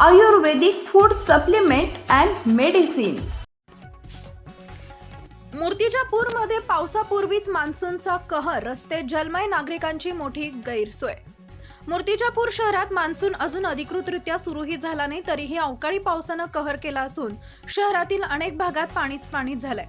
Ayurvedic food supplement and medicine मूर्तिजापूरमध्ये पावसापूर्वीच मान्सूनचा कहर रस्ते जलमय नागरिकांची मोठी गैरसोय. मूर्तिजापूर शहरात मान्सून अजून अधिकृतरित्या सुरूही झाला नाही तरीही अवकाळी पावसानं कहर केला असून शहरातील अनेक भागात पाणीच पाणी झालंय.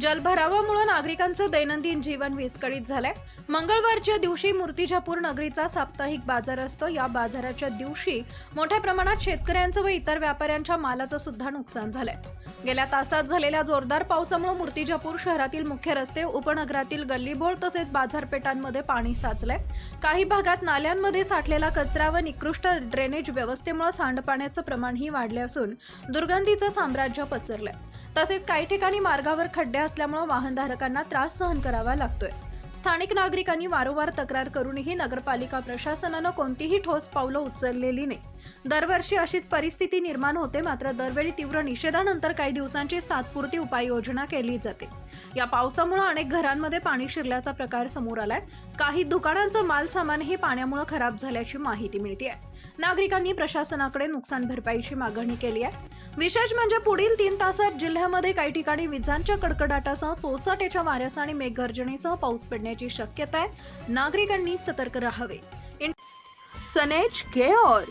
जलभरावामुळे नागरिकांचं दैनंदिन जीवन विस्कळीत झालंय. मंगळवारच्या दिवशी मूर्तिजापूर नगरीचा साप्ताहिक बाजार असतो. या बाजाराच्या दिवशी मोठ्या प्रमाणात शेतकऱ्यांचं व इतर व्यापाऱ्यांच्या मालाचं सुद्धा नुकसान झालंय. गेल्या तासात झालेल्या जोरदार पावसामुळे मूर्तिजापूर शहरातील मुख्य रस्ते उपनगरातील गल्लीबोळ तसेच बाजारपेठांमध्ये पाणी साचलंय. काही भागात नाल्यांमध्ये साठलेला कचरा व निकृष्ट ड्रेनेज व्यवस्थेमुळे सांडपाण्याचं प्रमाणही वाढले असून दुर्गंधीचं साम्राज्य पसरलंय. तसेच काही ठिकाणी मार्गावर खड्डे असल्यामुळे वाहनधारकांना त्रास सहन करावा लागतोय. स्थानिक नागरिकांनी वारंवार तक्रार करूनही नगरपालिका प्रशासनानं कोणतीही ठोस पावलं उचललेली नाही. दरवर्षी अशीच परिस्थिती निर्माण होते मात्र दरवेळी तीव्र निषेधानंतर काही दिवसांची तात्पुरती उपाययोजना केली जाते. या पावसामुळे अनेक घरांमध्ये पाणी शिरल्याचा प्रकार समोर आलाय. काही दुकानांचं माल सामानही पाण्यामुळे खराब झाल्याची माहिती मिळते नागरिकांनी प्रशासनाकडे नुकसान भरपाईची मागणी केली आहे. विशेष म्हणजे पुढील तीन तासात जिल्ह्यामध्ये काही ठिकाणी विजांच्या कडकडाटासह सोसाट्याच्या वाऱ्यासह आणि मेघगर्जनेसह पाऊस पडण्याची शक्यता आहे. नागरिकांनी सतर्क राहावे. सनेज care